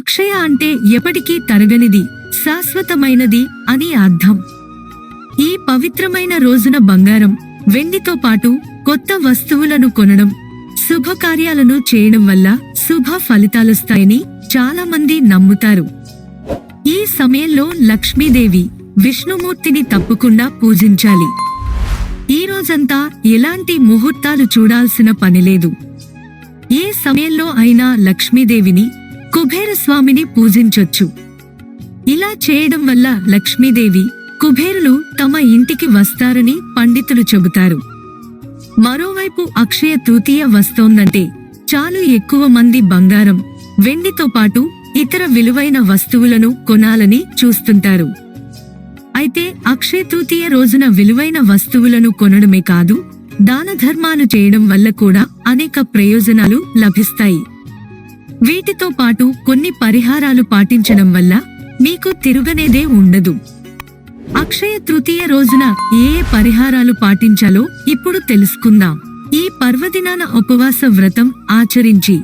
అక్షయ అంటే ఎప్పటికీ తరగనిది శాశ్వతమైనది అని అర్థం. ఈ పవిత్రమైన రోజున బంగారం వెండితో పాటు కొత్త వస్తువులను కొనడం శుభకార్యాలను చేయడం వల్ల శుభ ఫలితాలొస్తాయని చాలా మంది నమ్ముతారు. ఈ సమయంలో లక్ష్మీదేవి విష్ణుమూర్తిని తప్పకుండా పూజించాలి. ఈ రోజంతా ఎలాంటి ముహూర్తాలు చూడాల్సిన పనిలేదు ఏ సమయంలో అయినా లక్ష్మీదేవిని కుబేరస్వామిని పూజించొచ్చు. ఇలా చేయడం వల్ల లక్ష్మీదేవి కుబేరులు తమ ఇంటికి వస్తారని పండితులు చెబుతారు. మరోవైపు అక్షయ తృతీయ వస్తోందంటే చాలు ఎక్కువ మంది బంగారం వెండితో పాటు ఇతర విలువైన వస్తువులను కొనాలని చూస్తుంటారు. అయితే అక్షయ తృతీయ రోజున విలువైన వస్తువులను కొనడమే కాదు దాన ధర్మాలు చేయడం వల్ల కూడా అనేక ప్రయోజనాలు లభిస్తాయి. వీటితో పాటు కొన్ని పరిహారాలు పాటించడం వల్ల మీకు తిరుగనేదే ఉండదు. అక్షయ తృతీయ రోజున ఏ ఏ పరిహారాలు పాటించాలో ఇప్పుడు తెలుసుకుందాం. ఈ పర్వదినాన ఉపవాస వ్రతం ఆచరించి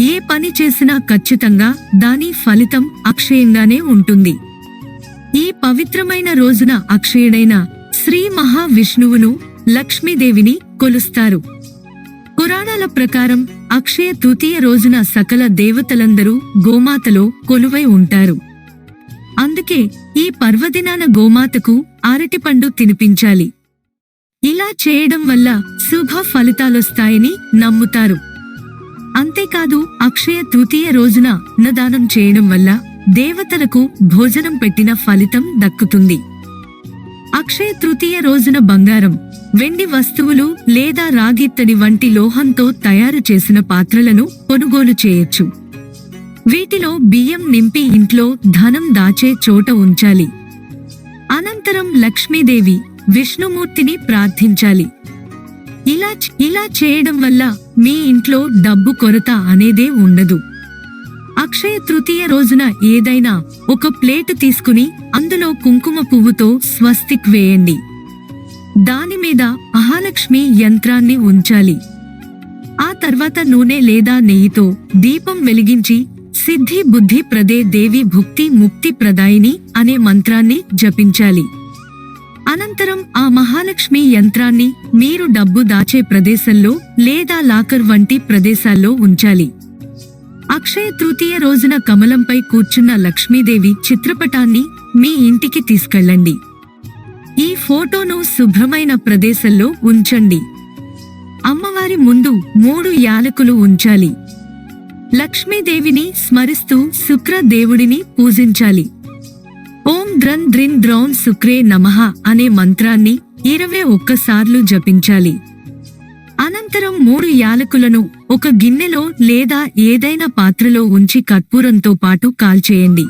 ఏ పని చేసినా ఖచ్చితంగా దాని ఫలితం అక్షయంగానే ఉంటుంది. ఈ పవిత్రమైన రోజున అక్షయుడైన శ్రీ మహావిష్ణువును లక్ష్మీదేవిని కొలుస్తారు. పురాణాల ప్రకారం అక్షయ తృతీయ రోజున సకల దేవతలందరూ గోమాతలో కొలువై ఉంటారు. అందుకే ఈ పర్వదినాన గోమాతకు అరటిపండు తినిపించాలి. ఇలా చేయడం వల్ల శుభ ఫలితాలొస్తాయని నమ్ముతారు. అంతేకాదు అక్షయ తృతీయ రోజున అన్నదానం చేయడం వల్ల దేవతలకు భోజనం పెట్టిన ఫలితం దక్కుతుంది. అక్షయ తృతీయ రోజున బంగారం వెండి వస్తువులు లేదా రాగిత్తడి వంటి లోహంతో తయారు చేసిన పాత్రలను కొనుగోలు చేయొచ్చు. వీటిలో బియ్యం నింపి ఇంట్లో ధనం దాచే చోట ఉంచాలి. అనంతరం లక్ష్మీదేవి విష్ణుమూర్తిని ప్రార్థించాలి. ఇలా ఇలా చేయడం వల్ల మీ ఇంట్లో డబ్బు కొరత అనేదే ఉండదు. అక్షయ తృతీయ రోజున ఏదైనా ఒక ప్లేటు తీసుకుని అందులో కుంకుమ పువ్వుతో స్వస్తిక్ వేయండి. దాని మీద మహాలక్ష్మి యంత్రాన్ని ఉంచాలి. ఆ తర్వాత నూనె లేదా నెయ్యితో దీపం వెలిగించి సిద్ధి బుద్ధి ప్రదే దేవి భుక్తి ముక్తి ప్రదాయిని అనే మంత్రాన్ని జపించాలి. అనంతరం ఆ మహాలక్ష్మి యంత్రాన్ని మీరు డబ్బు దాచే ప్రదేశంలో లేదా లాకర్ వంటి ప్రదేశాల్లో ఉంచాలి. అక్షయ తృతీయ రోజున కమలంపై కూర్చున్న లక్ష్మీదేవి చిత్రపటాన్ని మీ ఇంటికి తీసుకెళ్ళండి. ఈ ఫోటోను శుభ్రమైన ప్రదేశంలో ఉంచండి. అమ్మవారి ముందు మూడు యాలకులు ఉంచాలి. లక్ష్మీదేవిని స్మరిస్తూ శుక్ర దేవుడిని పూజించాలి. ఓం ద్రన్ ద్రిన్ ద్రౌన్ శుక్రే నమః అనే మంత్రాన్ని ఇరవై ఒక్కసార్లు జపించాలి. అనంతరం మూడు యాలకులను ఒక గిన్నెలో లేదా ఏదైనా పాత్రలో ఉంచి కర్పూరంతో పాటు కాల్చేయండి.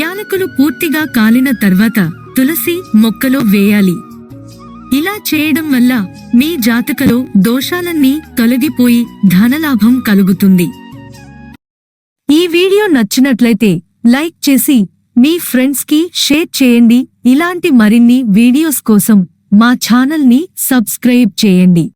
యాలకులు పూర్తిగా కాలిన తర్వాత తులసి మొక్కలో వేయాలి. ఇలా చేయడం వల్ల మీ జాతకలో దోషాలన్నీ తొలగిపోయి ధనలాభం కలుగుతుంది. ఈ వీడియో నచ్చినట్లయితే లైక్ చేసి మీ ఫ్రెండ్స్కి షేర్ చేయండి. ఇలాంటి మరిన్ని వీడియోస్ కోసం మా ఛానల్ని సబ్స్క్రైబ్ చేయండి.